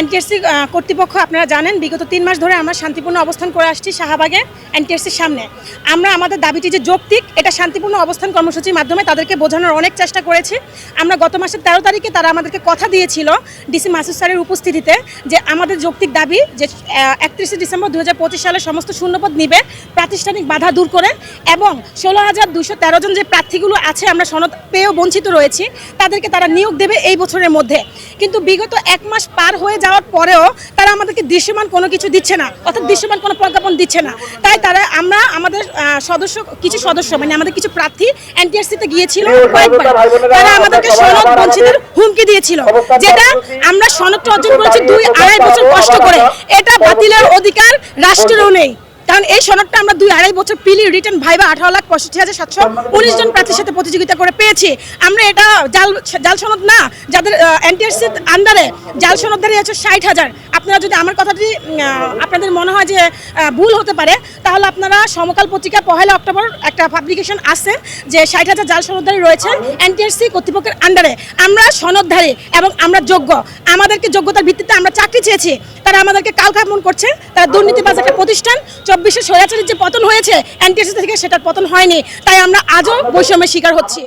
NTSC কর্তৃপক্ষ আপনারা জানেন, বিগত তিন মাস ধরে আমরা শান্তিপূর্ণ অবস্থান করে আসছি শাহবাগে এনটিএসসির সামনে। আমরা আমাদের দাবিটি যে যৌক্তিক, এটা শান্তিপূর্ণ অবস্থান কর্মসূচির মাধ্যমে তাদেরকে বোঝানোর অনেক চেষ্টা করেছি। আমরা গত মাসের তেরো তারিখে তারা আমাদেরকে কথা দিয়েছিল ডিসি মাসুদ স্যারের উপস্থিতিতে যে আমাদের যৌক্তিক দাবি যে একত্রিশে ডিসেম্বর দু হাজার পঁচিশ সালে সমস্ত শূন্যপদ নিবে, প্রাতিষ্ঠানিক বাধা দূর করে এবং ষোলো হাজার দুশো তেরো জন যে প্রার্থীগুলো আছে, আমরা সনদ পেয়েও বঞ্চিত রয়েছি, তাদেরকে তারা নিয়োগ দেবে এই বছরের মধ্যে। কিন্তু বিগত এক মাস পার হয়ে যাওয়ার পরেও তারা আমাদেরকে দৃশ্যমান কোনো কিছু দিচ্ছে না অর্থাৎ দৃশ্যমান কোনো প্রজ্ঞাপন দিচ্ছে না। তাই তারা আমরা আমাদের সদস্য কিছু সদস্য মানে আমাদের কিছু প্রার্থী এনটিআরসিতে গিয়েছিল কয়েকবার। তারা আমাদেরকে সনদ বঞ্চিতের হুমকি দিয়েছিল যেটা আমরা সনদটা অর্জন করেছি দুই আড়াই বছর কষ্ট করে। এটা বাতিলের অধিকার রাষ্ট্রেরও নেই। কারণ এই সনদটা আমরা দুই আড়াই বছর পিলি রিটার্ন ভাইবা আঠারো লাখ পঁয়ষট্টি হাজার সাতশো উনিশ জন প্রার্থীর সাথে প্রতিযোগিতা করে পেয়েছি। আমরা এটা জাল জাল সনদ না, যাদের এনটিআরসির আন্ডারে জাল সনদধারী আছে ষাট হাজার। আপনারা যদি আমার কথাটি আপনাদের মনে হয় যে ভুল হতে পারে, তাহলে আপনারা সমকাল পত্রিকা পহেলা অক্টোবর একটা পাবলিকেশন আছে যে ষাট হাজার জাল সনদধারী রয়েছে এনটিআরসি কর্তৃপক্ষের আন্ডারে আমরা সনদধারী এবং আমরা যোগ্য। আমাদেরকে যোগ্যতার ভিত্তিতে আমরা চাকরি চেয়েছি। তারা আমাদেরকে কাল কামন করছে। তারা দুর্নীতিবাজ একটা প্রতিষ্ঠান। চব্বিশে স্বৈরাচারীর যে পতন হয়েছে, এনটিএসসি থেকে সেটার পতন হয়নি। তাই আমরা আজও বৈষম্যের শিকার হচ্ছি।